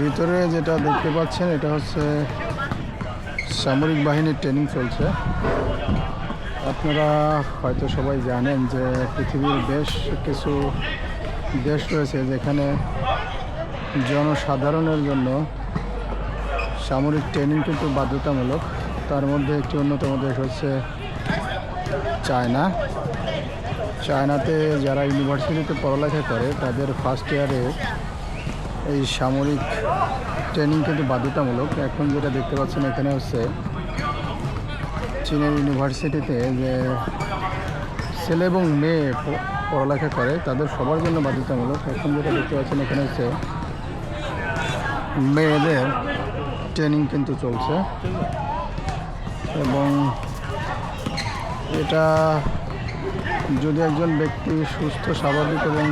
ভিতরে যেটা দেখতে পাচ্ছেন, এটা হচ্ছে সামরিক বাহিনীর ট্রেনিং চলছে। আপনারা হয়তো সবাই জানেন যে পৃথিবীর বেশ কিছু দেশ রয়েছে যেখানে জনসাধারণের জন্য সামরিক ট্রেনিং কিন্তু বাধ্যতামূলক। তার মধ্যে একটি অন্যতম দেশ হচ্ছে চায়না। চায়নাতে যারা ইউনিভার্সিটিতে পড়ালেখা করে, তাদের ফার্স্ট ইয়ারে এই সামরিক ট্রেনিং কিন্তু বাধ্যতামূলক। এখন যেটা দেখতে পাচ্ছেন এখানে হচ্ছে চীনের ইউনিভার্সিটিতে যে ছেলে এবং মেয়ে পড়ালেখা করে, তাদের সবার জন্য বাধ্যতামূলক। এখন যেটা দেখতে পাচ্ছেন এখানে হচ্ছে মেয়েদের ট্রেনিং কিন্তু চলছে। এবং এটা যদি একজন ব্যক্তি সুস্থ, স্বাভাবিক এবং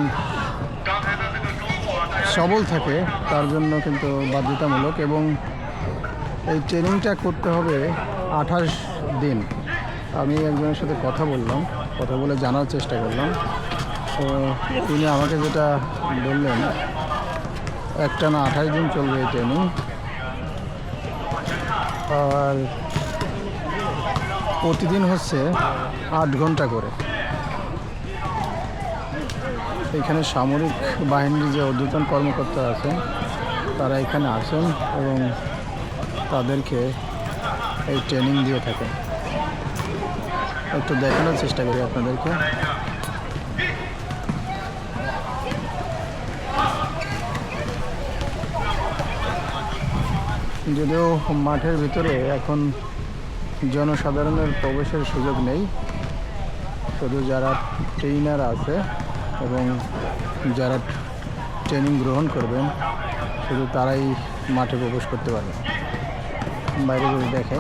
সবল থাকে, তার জন্য কিন্তু বাধ্যতামূলক এবং এই ট্রেনিংটা করতে হবে আঠাশ দিন। আমি একজনের সাথে কথা বললাম, কথা বলে জানার চেষ্টা করলাম। তো তিনি আমাকে যেটা বললেন, একটা না আঠাশ দিন চলবে এই ট্রেনিং আর প্রতিদিন হচ্ছে আট ঘণ্টা করে। এখানে সামরিক বাহিনীর যে ঊর্ধ্বতন কর্মকর্তা আছেন, তারা এখানে আসেন এবং তাদেরকে এই ট্রেনিং দিয়ে থাকেন। একটু দেখানোর চেষ্টা করি আপনাদেরকে। যদিও মাঠের ভিতরে এখন জনসাধারণের প্রবেশের সুযোগ নেই, শুধু যারা ট্রেইনার আছে এবং যারা ট্রেনিং গ্রহণ করবেন শুধু তারাই মাঠে প্রবেশ করতে পারবে বাইরে যদি দেখে